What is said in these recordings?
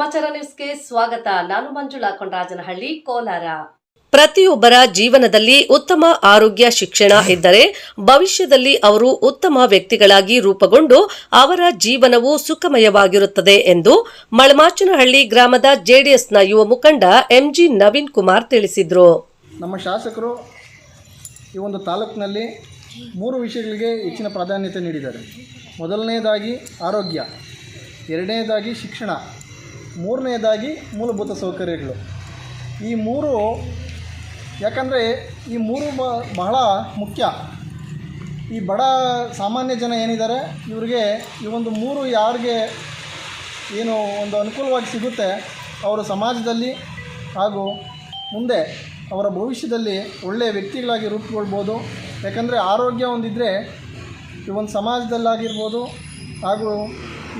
ಸಮಾಚಾರ ನ್ಯೂಸ್ಗೆ ಸ್ವಾಗತ. ನಾನು ಮಂಜುಳಾ ಕೊಂಡರಾಜನಹಳ್ಳಿ ಕೋಲಾರ. ಪ್ರತಿಯೊಬ್ಬರ ಜೀವನದಲ್ಲಿ ಉತ್ತಮ ಆರೋಗ್ಯ ಶಿಕ್ಷಣ ಇದ್ದರೆ ಭವಿಷ್ಯದಲ್ಲಿ ಅವರು ಉತ್ತಮ ವ್ಯಕ್ತಿಗಳಾಗಿ ರೂಪುಗೊಂಡು ಅವರ ಜೀವನವು ಸುಖಮಯವಾಗಿರುತ್ತದೆ ಎಂದು ಮಳಮಾಚನಹಳ್ಳಿ ಗ್ರಾಮದ ಜೆಡಿಎಸ್ನ ಯುವ ಮುಖಂಡ ಎಂಜಿ ನವೀನ್ ಕುಮಾರ್ ತಿಳಿಸಿದರು. ನಮ್ಮ ಶಾಸಕರು ಈ ಒಂದು ತಾಲೂಕಿನಲ್ಲಿ ಮೂರು ವಿಷಯಗಳಿಗೆ ಹೆಚ್ಚಿನ ಪ್ರಾಧಾನ್ಯತೆ ನೀಡಿದ್ದಾರೆ. ಮೊದಲನೆಯದಾಗಿ ಆರೋಗ್ಯ ಎರಡನೇದಾಗಿ ಶಿಕ್ಷಣ. ಮೂರನೆಯದಾಗಿ ಮೂಲಭೂತ ಸೌಕರ್ಯಗಳು. ಈ ಮೂರು ಯಾಕಂದರೆ ಈ ಮೂರು ಬಹಳ ಮುಖ್ಯ. ಈ ಬಡ ಸಾಮಾನ್ಯ ಜನ ಏನಿದ್ದಾರೆ, ಇವರಿಗೆ ಈ ಒಂದು ಮೂರು ಯಾರಿಗೆ ಏನು ಒಂದು ಅನುಕೂಲವಾಗಿ ಸಿಗುತ್ತೆ, ಅವರು ಸಮಾಜದಲ್ಲಿ ಹಾಗೂ ಮುಂದೆ ಅವರ ಭವಿಷ್ಯದಲ್ಲಿ ಒಳ್ಳೆಯ ವ್ಯಕ್ತಿಗಳಾಗಿ ರೂಪುಗೊಳ್ಬೋದು. ಯಾಕಂದರೆ ಆರೋಗ್ಯ ಒಂದಿದ್ದರೆ ಈ ಒಂದು ಸಮಾಜದಲ್ಲಾಗಿರ್ಬೋದು ಹಾಗೂ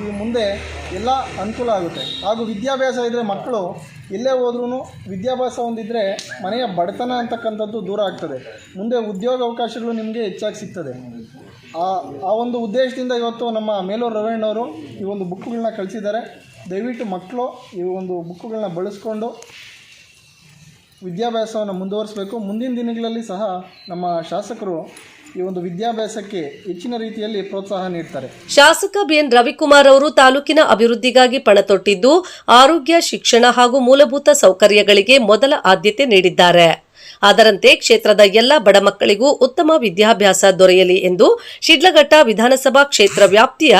ಈ ಮುಂದೆ ಎಲ್ಲ ಅನುಕೂಲ ಆಗುತ್ತೆ. ಹಾಗೂ ವಿದ್ಯಾಭ್ಯಾಸ ಇದ್ದರೆ ಮಕ್ಕಳು ಎಲ್ಲೇ ಹೋದ್ರೂ ವಿದ್ಯಾಭ್ಯಾಸ ಹೊಂದಿದ್ರೆ ಮನೆಯ ಬಡತನ ಅಂತಕ್ಕಂಥದ್ದು ದೂರ ಆಗ್ತದೆ. ಮುಂದೆ ಉದ್ಯೋಗ ಅವಕಾಶಗಳು ನಿಮಗೆ ಹೆಚ್ಚಾಗಿ ಸಿಗ್ತದೆ. ಆ ಆ ಒಂದು ಉದ್ದೇಶದಿಂದ ಇವತ್ತು ನಮ್ಮ ಮೇಲೂರು ರವಣ್ಣವರು ಈ ಒಂದು ಬುಕ್ಗಳನ್ನ ಕಳಿಸಿದ್ದಾರೆ. ದಯವಿಟ್ಟು ಮಕ್ಕಳು ಈ ಒಂದು ಬುಕ್ಗಳನ್ನ ಬಳಸ್ಕೊಂಡು ವಿದ್ಯಾಭ್ಯಾಸವನ್ನು ಮುಂದುವರಿಸಬೇಕು. ಮುಂದಿನ ದಿನಗಳಲ್ಲಿ ಸಹ ನಮ್ಮ ಶಾಸಕರು ಈ ಒಂದು ವಿದ್ಯಾಭ್ಯಾಸಕ್ಕೆ ಹೆಚ್ಚಿನ ರೀತಿಯಲ್ಲಿ ಪ್ರೋತ್ಸಾಹ ನೀಡ್ತಾರೆ. ಶಾಸಕ ಬಿಎನ್ ರವಿಕುಮಾರ್ ಅವರು ತಾಲೂಕಿನ ಅಭಿವೃದ್ಧಿಗಾಗಿ ಪಣತೊಟ್ಟಿದ್ದು ಆರೋಗ್ಯ, ಶಿಕ್ಷಣ ಹಾಗೂ ಮೂಲಭೂತ ಸೌಕರ್ಯಗಳಿಗೆ ಮೊದಲ ಆದ್ಯತೆ ನೀಡಿದ್ದಾರೆ. ಅದರಂತೆ ಕ್ಷೇತ್ರದ ಎಲ್ಲ ಬಡ ಮಕ್ಕಳಿಗೂ ಉತ್ತಮ ವಿದ್ಯಾಭ್ಯಾಸ ದೊರೆಯಲಿ ಎಂದು ಶಿಡ್ಲಘಟ್ಟ ವಿಧಾನಸಭಾ ಕ್ಷೇತ್ರ ವ್ಯಾಪ್ತಿಯ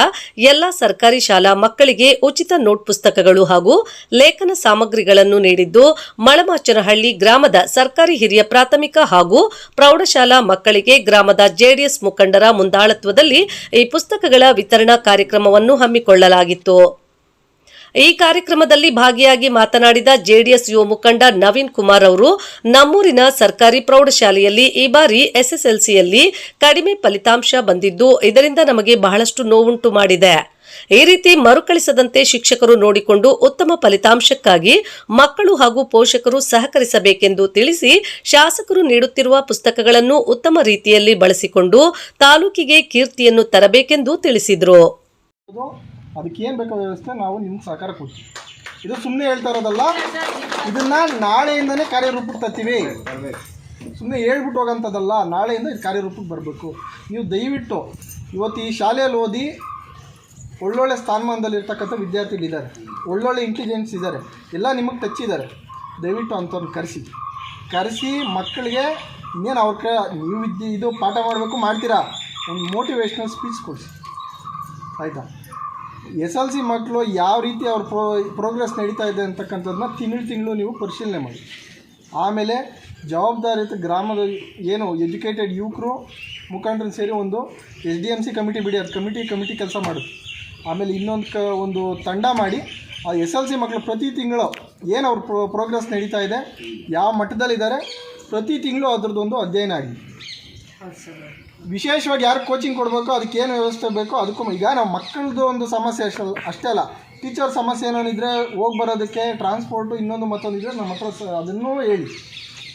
ಎಲ್ಲ ಸರ್ಕಾರಿ ಶಾಲಾ ಮಕ್ಕಳಿಗೆ ಉಚಿತ ನೋಟ್ ಪುಸ್ತಕಗಳು ಹಾಗೂ ಲೇಖನ ಸಾಮಗ್ರಿಗಳನ್ನು ನೀಡಿದ್ದು, ಮಳಮಾಚನಹಳ್ಳಿ ಗ್ರಾಮದ ಸರ್ಕಾರಿ ಹಿರಿಯ ಪ್ರಾಥಮಿಕ ಹಾಗೂ ಪ್ರೌಢಶಾಲಾ ಮಕ್ಕಳಿಗೆ ಗ್ರಾಮದ ಜೆಡಿಎಸ್ ಮುಖಂಡರ ಮುಂದಾಳತ್ವದಲ್ಲಿ ಈ ಪುಸ್ತಕಗಳ ವಿತರಣಾ ಕಾರ್ಯಕ್ರಮವನ್ನು ಹಮ್ಮಿಕೊಳ್ಳಲಾಗಿತ್ತು. ಈ ಕಾರ್ಯಕ್ರಮದಲ್ಲಿ ಭಾಗಿಯಾಗಿ ಮಾತನಾಡಿದ ಜೆಡಿಎಸ್ ಯುವ ಮುಖಂಡ ನವೀನ್ ಕುಮಾರ್ ಅವರು, ನಮ್ಮೂರಿನ ಸರ್ಕಾರಿ ಪ್ರೌಢಶಾಲೆಯಲ್ಲಿ ಈ ಬಾರಿ ಎಸ್ಎಸ್ಎಲ್ಸಿಯಲ್ಲಿ ಕಡಿಮೆ ಫಲಿತಾಂಶ ಬಂದಿದ್ದು, ಇದರಿಂದ ನಮಗೆ ಬಹಳಷ್ಟು ನೋವುಂಟು ಮಾಡಿದೆ. ಈ ರೀತಿ ಮರುಕಳಿಸದಂತೆ ಶಿಕ್ಷಕರು ನೋಡಿಕೊಂಡು ಉತ್ತಮ ಫಲಿತಾಂಶಕ್ಕಾಗಿ ಮಕ್ಕಳು ಹಾಗೂ ಪೋಷಕರು ಸಹಕರಿಸಬೇಕೆಂದು ತಿಳಿಸಿ, ಶಾಸಕರು ನೀಡುತ್ತಿರುವ ಪುಸ್ತಕಗಳನ್ನು ಉತ್ತಮ ರೀತಿಯಲ್ಲಿ ಬಳಸಿಕೊಂಡು ತಾಲೂಕಿಗೆ ಕೀರ್ತಿಯನ್ನು ತರಬೇಕೆಂದು ತಿಳಿಸಿದರು. ಅದಕ್ಕೆ ಏನು ಬೇಕೋ ವ್ಯವಸ್ಥೆ? ನಾವು ನಿಮ್ಗೆ ಸಹಕಾರ ಕೊಡ್ತೀವಿ. ಇದು ಸುಮ್ಮನೆ ಹೇಳ್ತಾ ಇರೋದಲ್ಲ? ಇದನ್ನು ನಾಳೆಯಿಂದನೇ ಕಾರ್ಯರೂಪಕ್ಕೆ ತರ್ತೀವಿ. ಸುಮ್ಮನೆ ಹೇಳ್ಬಿಟ್ಟು ಹೋಗೋಂಥದ್ದಲ್ಲ, ನಾಳೆಯಿಂದ ಇದು ಕಾರ್ಯರೂಪಕ್ಕೆ ಬರಬೇಕು. ನೀವು ದಯವಿಟ್ಟು ಇವತ್ತು ಈ ಶಾಲೆಯಲ್ಲಿ ಓದಿ ಒಳ್ಳೊಳ್ಳೆ ಸ್ಥಾನಮಾನದಲ್ಲಿರ್ತಕ್ಕಂಥ ವಿದ್ಯಾರ್ಥಿಗಳಿದ್ದಾರೆ ಒಳ್ಳೊಳ್ಳೆ ಇಂಟೆಲಿಜೆನ್ಸ್ ಇದ್ದಾರೆ. ಎಲ್ಲ ನಿಮಗೆ ಟಚ್ಚಿದ್ದಾರೆ ದಯವಿಟ್ಟು ಅಂಥವ್ರನ್ನ ಕರೆಸಿ. ಕರೆಸಿ ಮಕ್ಕಳಿಗೆ ಇನ್ನೇನು ಅವ್ರ ಕ, ನೀವು ಇದು ಪಾಠ ಮಾಡಬೇಕು, ಮಾಡ್ತೀರಾ? ಒಂದು ಮೋಟಿವೇಶ್ನಲ್ ಸ್ಪೀಚ್ ಕೊಡಿಸಿ. ಆಯಿತಾ? ಎಸ್ ಎಲ್ ಸಿ ಮಕ್ಕಳು ಯಾವ ರೀತಿ ಅವ್ರ ಪ್ರೋ ಪ್ರೋಗ್ರೆಸ್ ನಡೀತಾ ಇದೆ ಅಂತಕ್ಕಂಥದ್ದನ್ನ ತಿಂಗಳು ತಿಂಗಳು ನೀವು ಪರಿಶೀಲನೆ ಮಾಡಿ. ಆಮೇಲೆ ಜವಾಬ್ದಾರಿಯುತ ಗ್ರಾಮದ ಏನು ಎಜುಕೇಟೆಡ್ ಯುವಕರು ಮುಖಂಡರು ಸೇರಿ ಒಂದು S D M C committee ಬಿಡಿ, ಅದು ಕಮಿಟಿ ಕಮಿಟಿ ಕೆಲಸ ಮಾಡುತ್ತೆ ಆಮೇಲೆ ಇನ್ನೊಂದು ಕ, ಒಂದು ತಂಡ ಮಾಡಿ ಆ ಎಸ್ ಎಲ್ ಸಿ ಮಕ್ಕಳು ಪ್ರತಿ ತಿಂಗಳು ಏನು ಅವ್ರ ಪ್ರೋ ಪ್ರೋಗ್ರೆಸ್ ನಡೀತಾ ಇದೆ, ಯಾವ ಮಟ್ಟದಲ್ಲಿದ್ದಾರೆ, ಪ್ರತಿ ತಿಂಗಳು ಅದ್ರದ್ದೊಂದು ಅಧ್ಯಯನ ಆಗಿ. ವಿಶೇಷವಾಗಿ ಯಾರು ಕೋಚಿಂಗ್ ಕೊಡಬೇಕು ಅದಕ್ಕೆ ಏನು ವ್ಯವಸ್ಥೆ ಬೇಕೋ ಅದಕ್ಕೂ ಈಗ ನಾವು ಮಕ್ಕಳದ್ದು ಒಂದು ಸಮಸ್ಯೆ ಅಷ್ಟೇ ಅಷ್ಟೇ ಅಲ್ಲ. ಟೀಚರ್ ಸಮಸ್ಯೆ ಏನೇನಿದ್ರೆ ಹೋಗಿ ಬರೋದಕ್ಕೆ ಟ್ರಾನ್ಸ್ಪೋರ್ಟು ಇನ್ನೊಂದು ಮತ್ತೊಂದು ಇದ್ದರೆ ನಮ್ಮ ಹತ್ರ ಅದನ್ನೂ ಹೇಳಿ.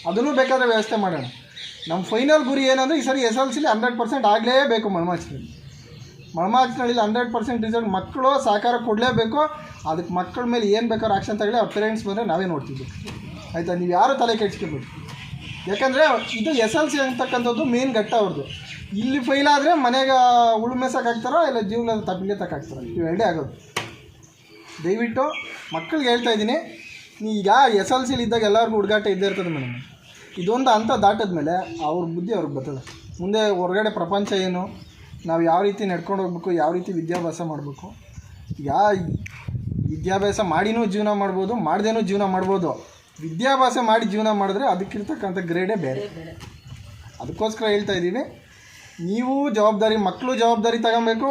ಅದನ್ನೂ ಬೇಕಾದರೆ ವ್ಯವಸ್ಥೆ ಮಾಡೋಣ. ನಮ್ಮ ಫೈನಲ್ ಗುರಿ ಏನಂದರೆ ಈ ಸರಿ ಎಸ್ ಎಲ್ ಸಿಲಿ ಹಂಡ್ರೆಡ್ ಪರ್ಸೆಂಟ್ ಆಗಲೇಬೇಕು ಮಳಮಾಚಿನಲ್ಲಿ ಮಳಮಾಚಿನಲ್ಲಿ ಹಂಡ್ರೆಡ್ ಪರ್ಸೆಂಟ್ ರಿಸಲ್ಟ್ ಮಕ್ಕಳು ಸಹಕಾರ ಕೊಡಲೇಬೇಕು. ಅದಕ್ಕೆ ಮಕ್ಕಳ ಮೇಲೆ ಏನು ಬೇಕಾದ್ರೂ ಆಕ್ಷನ್ ತಗೊಳ್ಳಿ, ಅವ್ರ ಪೇರೆಂಟ್ಸ್ ಬಂದರೆ ನಾವೇ ನೋಡ್ತಿದ್ವಿ. ಆಯಿತಾ? ನೀವು ಯಾರು ತಲೆ ಕೆಡ್ಸ್ಕೊಬೇಕು ಯಾಕಂದರೆ ಇದು ಎಸ್ ಎಲ್ ಸಿ ಅಂತಕ್ಕಂಥದ್ದು ಮೇನ್ ಘಟ್ಟ ಅವ್ರದ್ದು ಇಲ್ಲಿ ಫೈಲ್ ಆದರೆ ಮನೆಗೆ ಉಳುಮೆ ಇಲ್ಲ ಜೀವನದ ತಪ್ಪಿಗೆ ತಕ್ಕಾಗ್ತಾರೋ ಇವು ಎರಡೇ ಆಗೋದು. ದಯವಿಟ್ಟು ಮಕ್ಕಳಿಗೆ ಹೇಳ್ತಾ ಇದ್ದೀನಿ, ಈಗ ಎಸ್ ಎಲ್ ಸಿಲಿ ಇದ್ದಾಗ ಎಲ್ಲರಿಗೂ ಹುಡುಗಾಟ ಇದ್ದೇ ಇರ್ತದೆ ಮೇಡಮ್. ಇದೊಂದು ಹಂತ ದಾಟದ ಮೇಲೆ ಅವ್ರ ಬುದ್ಧಿ ಅವ್ರಿಗೆ ಬರ್ತದೆ. ಮುಂದೆ ಹೊರಗಡೆ ಪ್ರಪಂಚ ಏನು, ನಾವು ಯಾವ ರೀತಿ ನಡ್ಕೊಂಡು ಹೋಗ್ಬೇಕು, ಯಾವ ರೀತಿ ವಿದ್ಯಾಭ್ಯಾಸ ಮಾಡಬೇಕು ಯಾ ವಿದ್ಯಾಭ್ಯಾಸ ಮಾಡಿನೂ ಜೀವನ ಮಾಡ್ಬೋದು, ಮಾಡ್ದೇನೂ ಜೀವನ ಮಾಡ್ಬೋದು. ವಿದ್ಯಾಭ್ಯಾಸ ಮಾಡಿ ಜೀವನ ಮಾಡಿದ್ರೆ ಅದಕ್ಕಿರ್ತಕ್ಕಂಥ ಗ್ರೇಡೇ ಬೇರೆ. ಅದಕ್ಕೋಸ್ಕರ ಹೇಳ್ತಾ ಇದ್ದೀನಿ ನೀವು ಜವಾಬ್ದಾರಿ ಮಕ್ಕಳು ಜವಾಬ್ದಾರಿ ತಗೊಬೇಕು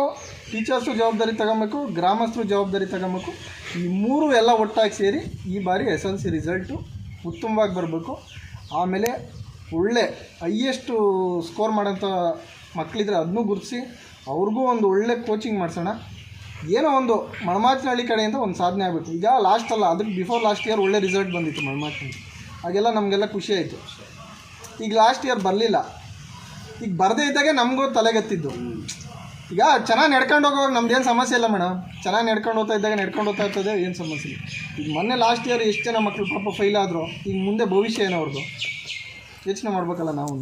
ಟೀಚರ್ಸು ಜವಾಬ್ದಾರಿ ತಗೊಬೇಕು ಗ್ರಾಮಸ್ಥರು ಜವಾಬ್ದಾರಿ ತಗೊಬೇಕು ಈ ಮೂರು ಎಲ್ಲ ಒಟ್ಟಾಗಿ ಸೇರಿ ಈ ಬಾರಿ ಎಸ್ ಎಲ್ ಸಿ ರಿಸಲ್ಟು ಉತ್ತಮವಾಗಿ ಬರಬೇಕು. ಆಮೇಲೆ ಒಳ್ಳೆ ಹೈಯೆಸ್ಟು ಸ್ಕೋರ್ ಮಾಡೋಂಥ ಮಕ್ಕಳಿದ್ರೆ ಅದನ್ನೂ ಗುರುತಿಸಿ ಅವ್ರಿಗೂ ಒಂದು ಒಳ್ಳೆ ಕೋಚಿಂಗ್ ಮಾಡಿಸೋಣ. ಏನೋ ಒಂದು ಮಳಮಾಚಿನಹಳ್ಳಿ ಕಡೆಯಿಂದ ಒಂದು ಸಾಧನೆ ಆಗಬೇಕು ಈಗ ಲಾಸ್ಟ್ ಅಲ್ಲ ಅದಕ್ಕೆ ಬಿಫೋರ್ ಲಾಸ್ಟ್ ಇಯರ್ ಒಳ್ಳೆ ರಿಸಲ್ಟ್ ಬಂದಿತ್ತು ಮಳಮಾಚಿನಲ್ಲಿ ಹಾಗೆಲ್ಲ ನಮಗೆಲ್ಲ ಖುಷಿ ಆಯಿತು. ಈಗ ಲಾಸ್ಟ್ ಇಯರ್ ಬರಲಿಲ್ಲ. ಈಗ ಬರದೇ ಇದ್ದಾಗೆ ನಮಗೂ ತಲೆಗೆತ್ತಿದ್ದು ಈಗ ಚೆನ್ನಾಗಿ ನಡ್ಕೊಂಡು ಹೋಗೋವಾಗ ನಮ್ದೇನು ಸಮಸ್ಯೆ ಇಲ್ಲ ಮೇಡಮ್. ಚೆನ್ನಾಗಿ ನಡ್ಕೊಂಡು ಹೋಗ್ತಾ ಇದ್ದಾಗ ನಡ್ಕೊಂಡು ಹೋಗ್ತಾ ಇರ್ತದೆ, ಏನು ಸಮಸ್ಯೆ ಈಗ ಮೊನ್ನೆ ಲಾಸ್ಟ್ ಇಯರ್ ಎಷ್ಟು ಜನ ಮಕ್ಕಳು ಪಾಪ ಫೈಲ್ ಆದರು, ಈಗ ಮುಂದೆ ಭವಿಷ್ಯ ಏನೋ ಅವ್ರದ್ದು ಯೋಚನೆ ಮಾಡ್ಬೇಕಲ್ಲ ನಾವು.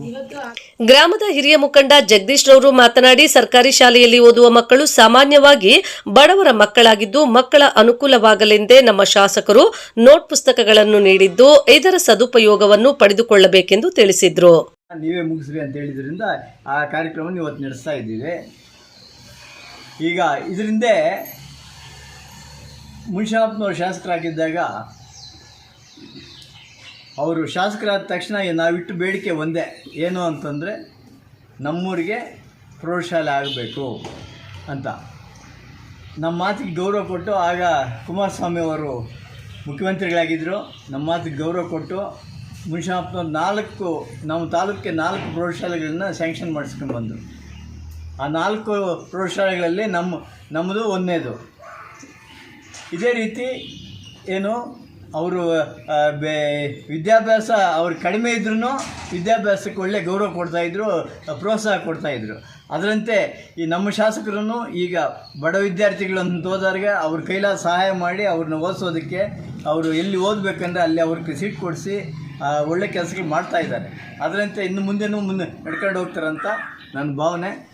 ಗ್ರಾಮದ ಹಿರಿಯ ಮುಖಂಡ ಜಗದೀಶ್ ರವರು ಮಾತನಾಡಿ ಸರ್ಕಾರಿ ಶಾಲೆಯಲ್ಲಿ ಓದುವ ಮಕ್ಕಳು ಸಾಮಾನ್ಯವಾಗಿ ಬಡವರ ಮಕ್ಕಳಾಗಿದ್ದು ಮಕ್ಕಳ ಅನುಕೂಲವಾಗಲೆಂದೇ ನಮ್ಮ ಶಾಸಕರು ನೋಟ್ ಪುಸ್ತಕಗಳನ್ನು ನೀಡಿದ್ದು ಇದರ ಸದುಪಯೋಗವನ್ನು ಪಡೆದುಕೊಳ್ಳಬೇಕೆಂದು ತಿಳಿಸಿದ್ರು. ನೀವೇ ಮುಗಿಸ್ರಿ ಅಂತ ಹೇಳಿದ್ರಿಂದ ಆ ಕಾರ್ಯಕ್ರಮವನ್ನು ಇವತ್ತು ನಡೆಸ್ತಾ ಇದ್ದೀವಿ. ಈಗ ಇದರಿಂದ ಮುನ್ಷಾಪ್ನವ್ರು ಶಾಸಕರಾಗಿದ್ದಾಗ ಅವರು ಶಾಸಕರಾದ ತಕ್ಷಣ ನಾವಿಟ್ಟು ಬೇಡಿಕೆ ಒಂದೇ. ಏನು ಅಂತಂದರೆ ನಮ್ಮೂರಿಗೆ ಪ್ರೌಢಶಾಲೆ ಆಗಬೇಕು ಅಂತ. ನಮ್ಮ ಮಾತಿಗೆ ಗೌರವ ಕೊಟ್ಟು ಆಗ ಕುಮಾರಸ್ವಾಮಿ ಅವರು ಮುಖ್ಯಮಂತ್ರಿಗಳಾಗಿದ್ದರು ನಮ್ಮ ಮಾತಿಗೆ ಗೌರವ ಕೊಟ್ಟು ಮುನ್ಷಾಪ್ನ ನಾಲ್ಕು, ನಮ್ಮ ತಾಲೂಕಿಗೆ ನಾಲ್ಕು ಪ್ರೌಢಶಾಲೆಗಳನ್ನ ಸ್ಯಾಂಕ್ಷನ್ ಮಾಡಿಸ್ಕೊಂಡು ಬಂದರು. ಆ ನಾಲ್ಕು ಪ್ರೌಢಶಾಲೆಗಳಲ್ಲಿ ನಮ್ಮ, ನಮ್ಮದು ಒಂದನೇದು ಇದೇ ರೀತಿ ಏನು ಅವರು ಬೇ, ವಿದ್ಯಾಭ್ಯಾಸ ಅವ್ರು ಕಡಿಮೆ ಇದ್ರೂ ವಿದ್ಯಾಭ್ಯಾಸಕ್ಕೆ ಒಳ್ಳೆ ಗೌರವ ಕೊಡ್ತಾಯಿದ್ರು ಪ್ರೋತ್ಸಾಹ ಕೊಡ್ತಾಯಿದ್ರು ಅದರಂತೆ ಈ ನಮ್ಮ ಶಾಸಕರನ್ನು ಈಗ ಬಡ ವಿದ್ಯಾರ್ಥಿಗಳನ್ನು ಹೋದಾಗ ಅವ್ರ ಕೈಲ ಸಹಾಯ ಮಾಡಿ ಅವ್ರನ್ನ ಓದಿಸೋದಕ್ಕೆ ಅವರು ಎಲ್ಲಿ ಓದಬೇಕಂದ್ರೆ ಅಲ್ಲಿ ಅವ್ರಿಗೆ ಸೀಟ್ ಕೊಡಿಸಿ ಒಳ್ಳೆ ಕೆಲಸಗಳು ಮಾಡ್ತಾಯಿದ್ದಾರೆ ಅದರಂತೆ ಇನ್ನು ಮುಂದೆನೂ ಮುಂದೆ ನಡ್ಕೊಂಡು ಹೋಗ್ತಾರಂತ ನನ್ನ ಭಾವನೆ.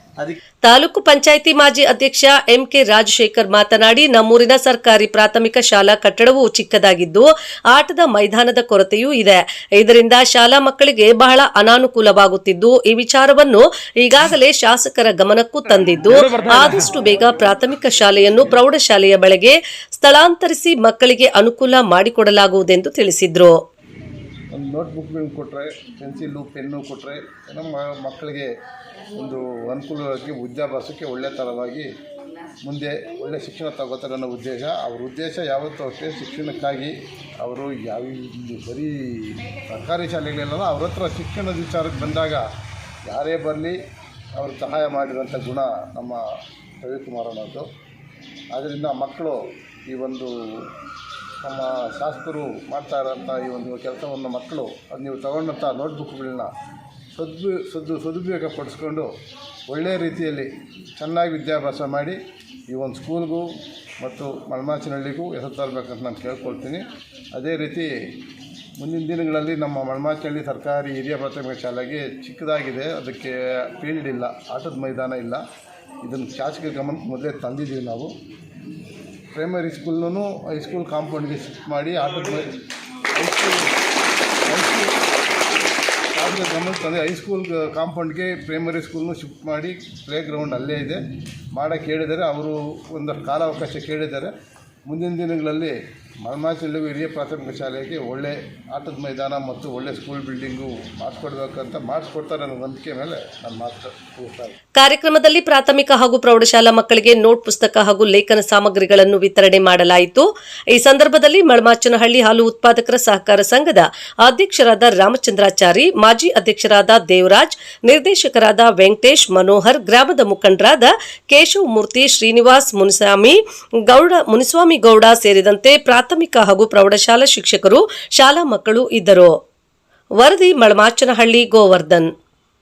ತಾಲೂಕು ಪಂಚಾಯಿತಿ ಮಾಜಿ ಅಧ್ಯಕ್ಷ ಎಂಕೆ ರಾಜಶೇಖರ್ ಮಾತನಾಡಿ, ನಮ್ಮೂರಿನ ಸರ್ಕಾರಿ ಪ್ರಾಥಮಿಕ ಶಾಲಾ ಕಟ್ಟಡವು ಚಿಕ್ಕದಾಗಿದ್ದು, ಆಟದ ಮೈದಾನದ ಕೊರತೆಯೂ ಇದೆ. ಇದರಿಂದ ಶಾಲಾ ಮಕ್ಕಳಿಗೆ ಬಹಳ ಅನಾನುಕೂಲವಾಗುತ್ತಿದ್ದು, ಈ ವಿಚಾರವನ್ನು ಈಗಾಗಲೇ ಶಾಸಕರ ಗಮನಕ್ಕೂ ತಂದಿದ್ದು, ಆದಷ್ಟು ಬೇಗ ಪ್ರಾಥಮಿಕ ಶಾಲೆಯನ್ನು ಪ್ರೌಢಶಾಲೆಯ ಬಳಿಗೆ ಸ್ಥಳಾಂತರಿಸಿ ಮಕ್ಕಳಿಗೆ ಅನುಕೂಲ ಮಾಡಿಕೊಡಲಾಗುವುದೆಂದು ತಿಳಿಸಿದ್ರು. ಒಂದು ನೋಟ್ಬುಕ್ಗಳನ್ನ ಕೊಟ್ಟರೆ ಪೆನ್ಸಿಲ್ಲು ಪೆನ್ನು ಕೊಟ್ಟರೆ ನಮ್ಮ ಮಕ್ಕಳಿಗೆ ಒಂದು ಅನುಕೂಲವಾಗಿ ವಿದ್ಯಾಭ್ಯಾಸಕ್ಕೆ ಒಳ್ಳೆ ಥರವಾಗಿ ಮುಂದೆ ಒಳ್ಳೆಯ ಶಿಕ್ಷಣ ತಗೋತಾರೆ ಅನ್ನೋ ಉದ್ದೇಶ. ಅವ್ರ ಉದ್ದೇಶ ಯಾವತ್ತೂ ಅಷ್ಟೇ. ಶಿಕ್ಷಣಕ್ಕಾಗಿ ಅವರು ಯಾವ ಬರೀ ಸರ್ಕಾರಿ ಶಾಲೆಗಳೆಲ್ಲ ಅವ್ರ ಹತ್ರ ಶಿಕ್ಷಣದ ವಿಚಾರಕ್ಕೆ ಬಂದಾಗ ಯಾರೇ ಬರಲಿ ಅವರು ಸಹಾಯ ಮಾಡಿರೋಂಥ ಗುಣ ನಮ್ಮ ರವಿಕುಮಾರ್ ಅನ್ನೋದು ಆದ್ದರಿಂದ ಮಕ್ಕಳು ಈ ಒಂದು ನಮ್ಮ ಶಾಸಕರು ಮಾಡ್ತಾ ಇರೋಂಥ ಈ ಒಂದು ಕೆಲಸವನ್ನು ಮಕ್ಕಳು, ಅದು ನೀವು ತಗೊಂಡಂಥ ನೋಟ್ಬುಕ್ಗಳನ್ನ ಸದ್ದು ಸದ್ದು ಸದುಪಯೋಗ ಪಡಿಸ್ಕೊಂಡು ಒಳ್ಳೆಯ ರೀತಿಯಲ್ಲಿ ಚೆನ್ನಾಗಿ ವಿದ್ಯಾಭ್ಯಾಸ ಮಾಡಿ ಈ ಒಂದು ಸ್ಕೂಲ್ಗೂ ಮತ್ತು ಮಳಮಾಚಿನಹಳ್ಳಿಗೂ ಹೆಸರು ತರಬೇಕಂತ ನಾನು ಕೇಳ್ಕೊಳ್ತೀನಿ. ಅದೇ ರೀತಿ ಮುಂದಿನ ದಿನಗಳಲ್ಲಿ ನಮ್ಮ ಮಳಮಾಚಿನಹಳ್ಳಿ ಸರ್ಕಾರಿ ಹಿರಿಯ ಪ್ರಾಥಮಿಕ ಶಾಲೆಗೆ ಚಿಕ್ಕದಾಗಿದೆ, ಅದಕ್ಕೆ ಫೀಲ್ಡ್ ಇಲ್ಲ, ಆಟದ ಮೈದಾನ ಇಲ್ಲ. ಇದನ್ನು ಶಾಸಕ ಗಮನಕ್ಕೆ ಮೊದಲೇ ತಂದಿದ್ದೀವಿ ನಾವು. ಪ್ರೈಮರಿ ಸ್ಕೂಲ್ನೂ ಹೈಸ್ಕೂಲ್ ಕಾಂಪೌಂಡ್ಗೆ ಶಿಫ್ಟ್ ಮಾಡಿ ಆಟದ ಹೈಸ್ಕೂಲ್ ಹೈಸ್ಕೂಲ್ ಗಮನಕ್ಕೆ ಹೈಸ್ಕೂಲ್ ಕಾಂಪೌಂಡ್ಗೆ ಪ್ರೈಮರಿ ಸ್ಕೂಲ್ನು ಶಿಫ್ಟ್ ಮಾಡಿ ಪ್ಲೇ ಗ್ರೌಂಡ್ ಅಲ್ಲೇ ಇದೆ. ಮಾಡೋಕ್ಕೆ ಹೇಳಿದ್ದಾರೆ ಅವರು ಒಂದಷ್ಟು ಕಾಲಾವಕಾಶ ಕೇಳಿದ್ದಾರೆ. ಮುಂದಿನ ದಿನಗಳಲ್ಲಿ ಮಲ್ಮಾಚಳ್ಳಿ ಹಿರಿಯ ಪ್ರಾಥಮಿಕ ಶಾಲೆಗೆ ಒಳ್ಳೆ ಆಟದ ಮೈದಾನ ಮತ್ತು ಒಳ್ಳೆ ಸ್ಕೂಲ್ ಬಿಲ್ಡಿಂಗು ಮಾಡಿಸ್ಕೊಡ್ಬೇಕಂತ ಮಾಡಿಸ್ಕೊಡ್ತಾರೆ ಅನ್ನೋ ನಂಬಿಕೆ ಮೇಲೆ ನಾನು ಮಾತು ಕಾರ್ಯಕ್ರಮದಲ್ಲಿ ಪ್ರಾಥಮಿಕ ಹಾಗೂ ಪ್ರೌಢಶಾಲಾ ಮಕ್ಕಳಿಗೆ ನೋಟ್ ಪುಸ್ತಕ ಹಾಗೂ ಲೇಖನ ಸಾಮಗ್ರಿಗಳನ್ನು ವಿತರಣೆ ಮಾಡಲಾಯಿತು. ಈ ಸಂದರ್ಭದಲ್ಲಿ ಮಳಮಾಚನಹಳ್ಳಿ ಹಾಲು ಉತ್ಪಾದಕರ ಸಹಕಾರ ಸಂಘದ ಅಧ್ಯಕ್ಷರಾದ ರಾಮಚಂದ್ರಾಚಾರಿ, ಮಾಜಿ ಅಧ್ಯಕ್ಷರಾದ ದೇವರಾಜ್, ನಿರ್ದೇಶಕರಾದ ವೆಂಕಟೇಶ್, ಮನೋಹರ್, ಗ್ರಾಮದ ಮುಖಂಡರಾದ ಕೇಶವ್ ಮೂರ್ತಿ ಶ್ರೀನಿವಾಸ್ ಮುನಿಸ್ವಾಮಿ, ಗೌಡ ಮುನಿಸ್ವಾಮಿ ಗೌಡ ಸೇರಿದಂತೆ ಪ್ರಾಥಮಿಕ ಹಾಗೂ ಪ್ರೌಢಶಾಲಾ ಶಿಕ್ಷಕರು ಶಾಲಾ ಮಕ್ಕಳು ಇದ್ದರು. ವರದಿ ಮಳಮಾಚನಹಳ್ಳಿ ಗೋವರ್ಧನ್.